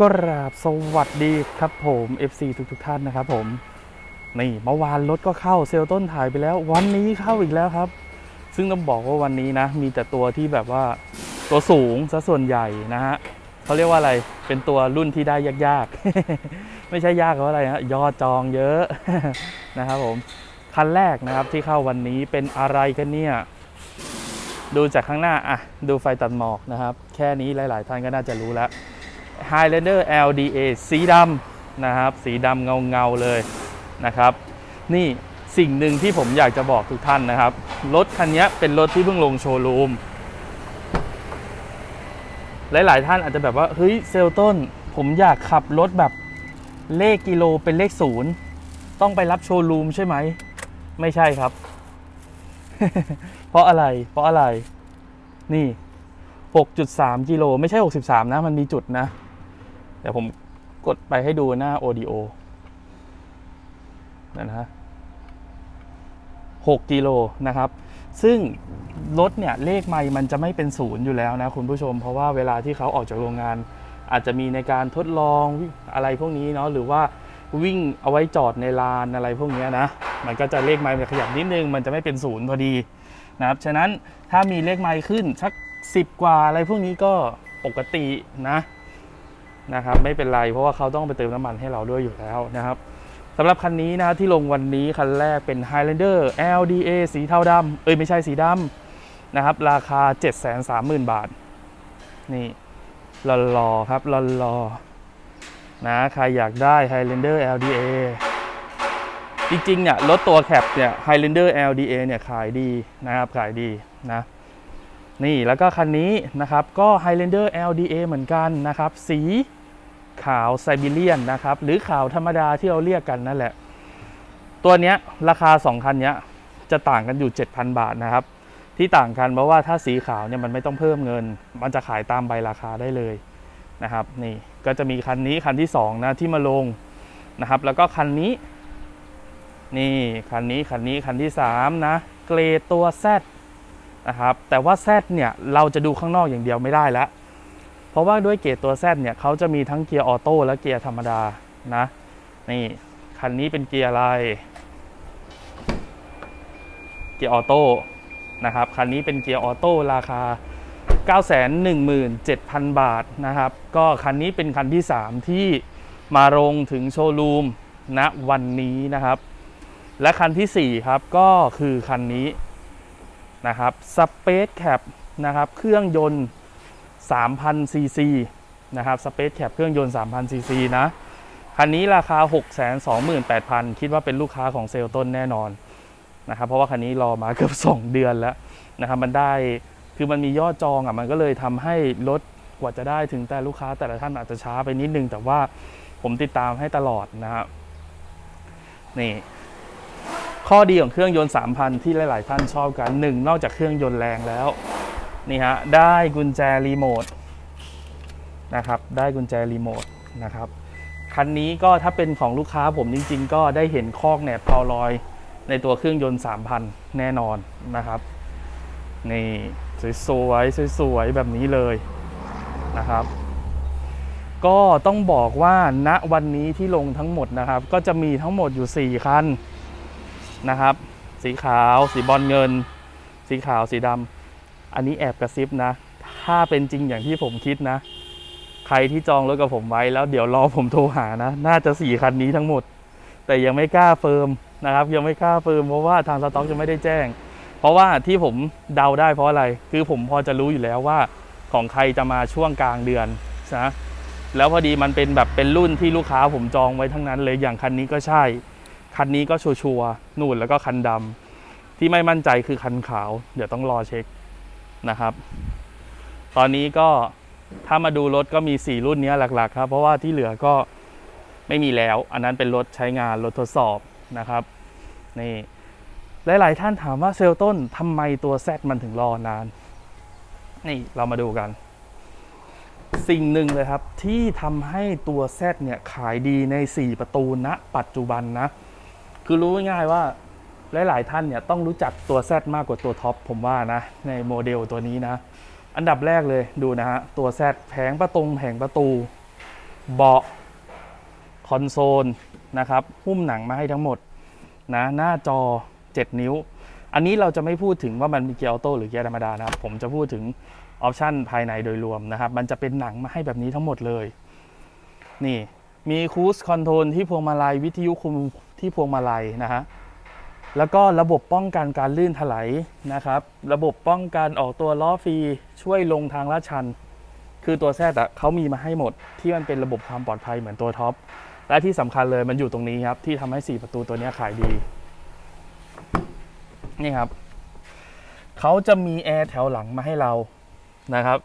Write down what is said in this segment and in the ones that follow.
ก็ราบสวัสดีครับผม FC ทุกทท่านนะครับผม นี่เมื่อวานรถก็เข้าเซลล์ต้นถ่ายไปแล้ว วันนี้เข้าอีกแล้วครับ ซึ่งต้องบอกว่าวันนี้นะ มีแต่ตัวที่แบบว่าตัวสูงซะส่วนใหญ่นะฮะเขาเรียกว่าอะไรเป็นตัวรุ่นที่ได้ยากๆ ไม่ใช่ยากเพราะอะไรฮะยอดจองเยอะนะครับผมคันแรกนะครับที่เข้าวันนี้เป็นอะไรกันเนี่ย ดูจากข้างหน้าอะดูไฟตัดหมอกนะครับ แค่นี้หลาย ๆ ท่านก็น่าจะรู้แล้ว Highlander LDA สีดำนะครับ สีดำเงาเงาๆเลยนะครับ นี่สิ่งหนึ่งที่ผมอยากจะบอกทุกท่านนะครับ รถคันนี้เป็นรถที่เพิ่งลงโชว์รูม หลาย ๆ ท่านอาจจะแบบว่า เฮ้ย เซลต้น ผมอยากขับรถแบบเลขกิโลเป็นเลขศูนย์ต้องไปรับโชว์รูมใช่ไหม ไม่ใช่ครับ เพราะอะไร เพราะอะไร นี่ 6.3 กิโล ไม่ใช่ 63 นะ มันมีจุดนะ ดี๋ยวผมกดไปให้ดูหน้า ODO นั่นะฮะ6กิโลนะครับ ซึ่งรถเนี่ยเลขไมล์มันจะไม่เป็นศูนย์อยู่แล้วนะคุณผู้ชม เพราะว่าเวลาที่เขาออกจากโรงงาน อาจจะมีในการทดลองอะไรพวกนี้เนาะหรือว่าวิ่งเอาไว้จอดในลานอะไรพวกนี้นะ มันก็จะเลขไมล์มันขยับนิดนึง มันจะไม่เป็นศูนย์พอดีนะครับ ฉะนั้นถ้ามีเลขไมล์ขึ้นสัก 10 กว่าอะไรพวกนี้ก็ปกตินะ นะครับไม่เป็นไรเพราะว่าเขาต้องไปเติมน้ำมันให้เราด้วยอยู่แล้วนะครับสำหรับคันนี้นะที่ลงวันนี้คันแรกเป็น Highlander LDA สีเทาดำเอ้ยไม่ใช่สีดำนะครับราคา 730,000 บาท นี่รอๆครับรอๆนะใครอยากได้ Highlander LDA จริงๆเนี่ยรถตัวแคปเนี่ย Highlander LDA เนี่ยขายดีนะครับขายดีนะ นี่แล้วก็คันนี้นะครับก็ Highlander LDA เหมือนกันนะครับ สีขาวไซบีเรียนนะครับ หรือขาวธรรมดาที่เราเรียกกันนั่นแหละ ตัวเนี้ยราคา 2 คันเนี้ยจะต่างกันอยู่ 7,000 บาทนะครับ ที่ต่างกันเพราะว่าถ้าสีขาวเนี่ยมันไม่ต้องเพิ่มเงิน มันจะขายตามใบราคาได้เลยนะครับนี่ก็จะมีคันนี้คันที่2นะที่มาลงนะครับ แล้วก็คันนี้ นี่คันนี้คันนี้คันที่3นะเกรดตัว Z นะครับแต่ว่า Z เนี่ยเราจะดูข้างนอกอย่างเดียวไม่ได้แล้ว เพราะว่าด้วยเกียร์ตัว Z เนี่ยเขาจะมีทั้งเกียร์ออโต้และเกียร์ธรรมดานะนี่คันนี้เป็นเกียร์อะไร เกียร์ออโต้นะครับคันนี้เป็นเกียร์ออโต้ราคา 917,000 บาทนะครับ ก็คันนี้เป็นคันที่ 3 ที่มาลงถึงโชว์รูมณวันนี้นะครับ และคันทีสี่4 ครับก็คือคันนี้ นะครับ Space Cap นะครับเครื่องยนต์ 3,000 ซีซีนะครับ Space Cap เครื่องยนต์ 3,000 ซีซีนะ คันนี้ราคา 628,000 คิดว่าเป็นลูกค้าของเซลต้นแน่นอนนะครับ เพราะว่าคันนี้รอมาเกือบ 2 เดือนแล้วนะครับ มันได้คือมันมียอดจองอะมันก็เลยทำให้รถกว่าจะได้ถึงแต่ลูกค้าแต่ละท่านอาจจะช้าไปนิดนึง แต่ว่าผมติดตามให้ตลอดนะครับนี่ ข้อดีของเครื่องยนต์ 3,000 ที่หลาย ๆ ท่านชอบกัน 1 นอกจากเครื่องยนต์แรงแล้ว นี่ฮะ ได้กุญแจรีโมทนะครับ ได้กุญแจรีโมทนะครับ คันนี้ก็ถ้าเป็นของลูกค้าผมจริง ๆ ก็ได้เห็นคอกแหนบพาวลอย ในตัวเครื่องยนต์ 3,000 แน่นอนนะครับ นี่สวยๆสวยๆแบบนี้เลยนะครับก็ต้องบอกว่าณวันนี้ที่ลงทั้งหมดนะครับ ก็จะมีทั้งหมดอยู่ 4 คัน นะครับ สีขาว สีบอลเงิน สีขาวสีดำอันนี้แอบกระซิบนะ ถ้าเป็นจริงอย่างที่ผมคิดนะ ใครที่จองรถกับผมไว้แล้วเดี๋ยวรอผมโทรหานะ น่าจะสี่คันนี้ทั้งหมด แต่ยังไม่กล้าเฟิร์มนะครับยังไม่กล้าเฟิร์มเพราะว่าทางสต็อกจะไม่ได้แจ้ง เพราะว่าที่ผมเดาได้เพราะอะไร คือผมพอจะรู้อยู่แล้วว่าของใครจะมาช่วงกลางเดือนนะแล้วพอดีมันเป็นแบบเป็นรุ่นที่ลูกค้าผมจองไว้ทั้งนั้นเลยอย่างคันนี้ก็ใช่ คันนี้ก็ชัวร์นู่นแล้วก็คันดำที่ไม่มั่นใจคือคันขาว เดี๋ยวต้องรอเช็คนะครับ ตอนนี้ก็ถ้ามาดูรถก็มี 4 รุ่นนี้หลักๆ ครับ เพราะว่าที่เหลือก็ไม่มีแล้ว อันนั้นเป็นรถใช้งานรถทดสอบนะครับนี่หลายๆท่านถามว่าเซลต้นทำไมตัว Z มันถึงรอนาน นี่เรามาดูกัน สิ่งหนึ่งเลยครับที่ทำให้ตัว Z เนี่ยขายดีใน 4 ประตูณปัจจุบันนะ คือรู้ง่ายว่าหลาย ๆ ท่านเนี่ยต้องรู้จักตัว Z มากกว่าตัวท็อปผมว่านะ ในโมเดลตัวนี้นะ อันดับแรกเลยดูนะฮะ ตัว Z แผงประตงแผงประตู เบาะคอนโซลนะครับหุ้มหนังมาให้ทั้งหมดนะหน้าจอ 7 นิ้ว อันนี้เราจะไม่พูดถึงว่ามันมีเกียร์ออโต้หรือเกียร์ธรรมดานะครับ ผมจะพูดถึงออปชันภายในโดยรวมนะครับ มันจะเป็นหนังมาให้แบบนี้ทั้งหมดเลย นี่มีคูสคอนโทรลที่พวงมาลัยวิทยุคุม ที่พวงมาลัยนะฮะแล้วก็ระบบป้องกันการลื่นถลายนะครับ ระบบป้องกันออกตัวล้อฟรีช่วยลงทางลาดชัน คือตัวแซดอะเขามีมาให้หมดที่มันเป็นระบบความปลอดภัยเหมือนตัวท็อปและที่สำคัญเลยมันอยู่ตรงนี้ครับ ที่ทำให้ 4 ประตูตัวนี้ขายดี นี่ครับเขาจะมีแอร์แถวหลังมาให้เรานะครับ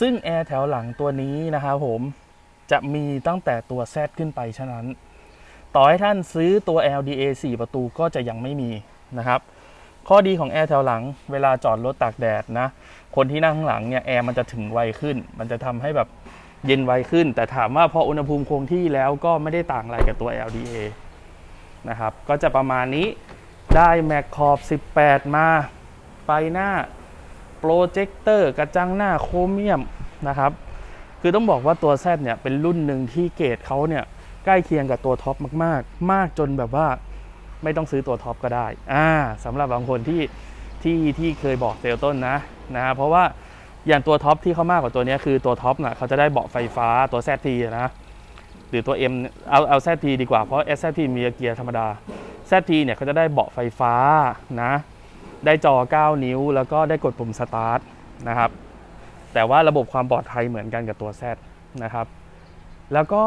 ซึ่งแอร์แถวหลังตัวนี้นะครับผมจะมีตั้งแต่ตัว Z ขึ้นไปฉะนั้น ต่อให้ท่านซื้อตัว LDA 4 ประตูก็จะยังไม่มีนะครับ ข้อดีของแอร์แถวหลังเวลาจอดรถตากแดดนะ คนที่นั่งข้างหลังเนี่ยแอร์มันจะถึงไวขึ้น มันจะทำให้แบบเย็นไวขึ้น แต่ถามว่าพออุณหภูมิคงที่แล้วก็ไม่ได้ต่างอะไรกับตัว LDA นะครับ ก็จะประมาณนี้ได้แม็กขอบ 18 มา ไฟหน้าโปรเจคเตอร์กระจังหน้าโครเมียมนะครับ คือต้องบอกว่าตัว Z เนี่ยเป็นรุ่นหนึ่งที่เกรดเขาเนี่ย ใกล้เคียงกับตัวท็อปมาก ๆ มากจนแบบว่าไม่ต้องซื้อตัวท็อปก็ได้อ่าสำหรับบางคนที่ที่ที่เคยบอกเซลต้นนะนะเพราะว่าอย่างตัวท็อปที่เขามากกว่าตัวนี้คือตัวท็อปน่ะเขาจะได้เบาะไฟฟ้าตัว ZT นะหรือตัว M เอาเอา ZT ดีกว่าเพราะ SZT มีเกียร์ธรรมดา ZT เนี่ยเขาจะได้เบาะไฟฟ้านะได้จอ 9 นิ้ว แล้วก็ได้กดปุ่มสตาร์ทนะครับแต่ว่าระบบความปลอดภัยเหมือนกันกับตัว Z นะครับ แล้วก็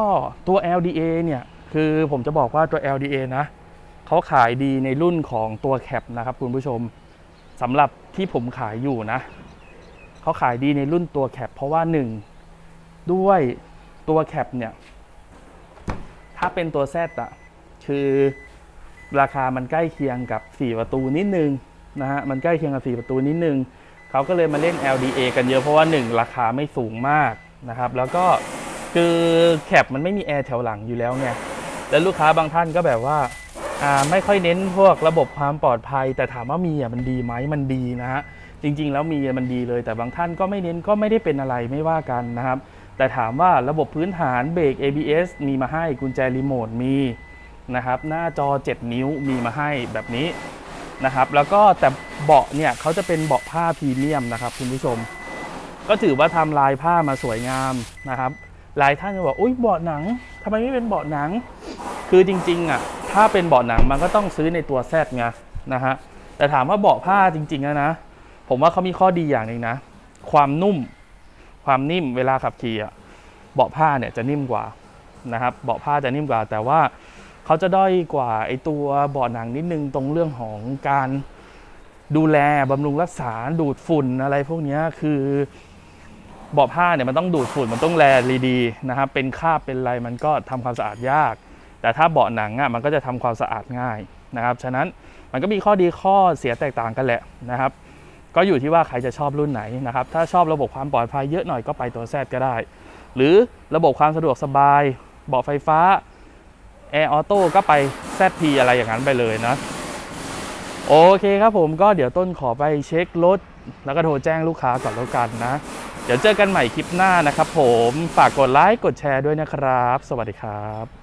ตัว LDA เนี่ยคือผมจะบอกว่าตัว LDA นะเขาขายดีในรุ่นของตัวแคปนะครับคุณผู้ชมสำหรับที่ผมขายอยู่นะเขาขายดีในรุ่นตัวแคปเพราะว่า 1 ด้วยตัวแคปเนี่ยถ้าเป็นตัว Z อะคือราคามันใกล้เคียงกับ 4 ประตูนิดนึงนะฮะมันใกล้เคียงกับ 4 ประตูนิดนึงเขาก็เลยมาเล่น LDA กันเยอะเพราะว่า 1 ราคาไม่สูงมากนะครับ แล้วก็ คือแคปมันไม่มีแอร์แถวหลังอยู่แล้วไงแล้วลูกค้าบางท่านก็แบบว่าไม่ค่อยเน้นพวกระบบความปลอดภัย แต่ถามว่ามีอะมันดีไหมมันดีนะฮะจริง ๆ แล้วมีอะมันดีเลย แต่บางท่านก็ไม่เน้นก็ไม่ได้เป็นอะไรไม่ว่ากันนะครับ แต่ถามว่าระบบพื้นฐานเบรก ABS มีมาให้กุญแจรีโมทมีนะครับหน้าจอ 7 นิ้วมีมาให้แบบนี้นะครับแล้วก็แต่เบาะเนี่ยเขาจะเป็นเบาะผ้าพรีเมียมนะครับคุณผู้ชม ก็ถือว่าทำลายผ้ามาสวยงามนะครับ หลายท่านจะบอกอุ้ยเบาะหนังทำไมไม่เป็นเบาะหนัง คือจริงๆอะถ้าเป็นเบาะหนังมันก็ต้องซื้อในตัวแซดไงนะฮะแต่ถามว่าเบาะผ้าจริงๆแล้วนะผมว่าเขามีข้อดีอย่างหนึ่งนะ ความนุ่ม ความนิ่มเวลาขับขี่อะเบาะผ้าเนี่ยจะนิ่มกว่านะครับเบาะผ้าจะนิ่มกว่า แต่ว่าเขาจะด้อยกว่าไอตัวเบาะหนังนิดนึงตรงเรื่องของการดูแลบำรุงรักษาดูดฝุ่นอะไรพวกนี้คือ บาะผ้าเนี่ยมันต้องดูดฝุ่นมันต้องแลดีๆนะครับเป็นคราบเป็นอะไรมันก็ทำความสะอาดยาก แต่ถ้าเบาะหนังอะมันก็จะทำความสะอาดง่ายนะครับฉะนั้นมันก็มีข้อดีข้อเสียแตกต่างกันแหละนะครับ ก็อยู่ที่ว่าใครจะชอบรุ่นไหนนะครับ ถ้าชอบระบบความปลอดภัยเยอะหน่อยก็ไปตัวแซก็ได้ หรือระบบความสะดวกสบายเบาะไฟฟ้าแอร์ออโต้ก็ไป ZP อะไรอย่างนั้นไปเลยนะ โอเคครับผมก็เดี๋ยวต้นขอไปเช็ครถ แล้วก็โทรแจ้งลูกค้าก่อนแล้วกันนะ เดี๋ยวเจอกันใหม่คลิปหน้านะครับผม ฝากกดไลค์ กดแชร์ด้วยนะครับ สวัสดีครับ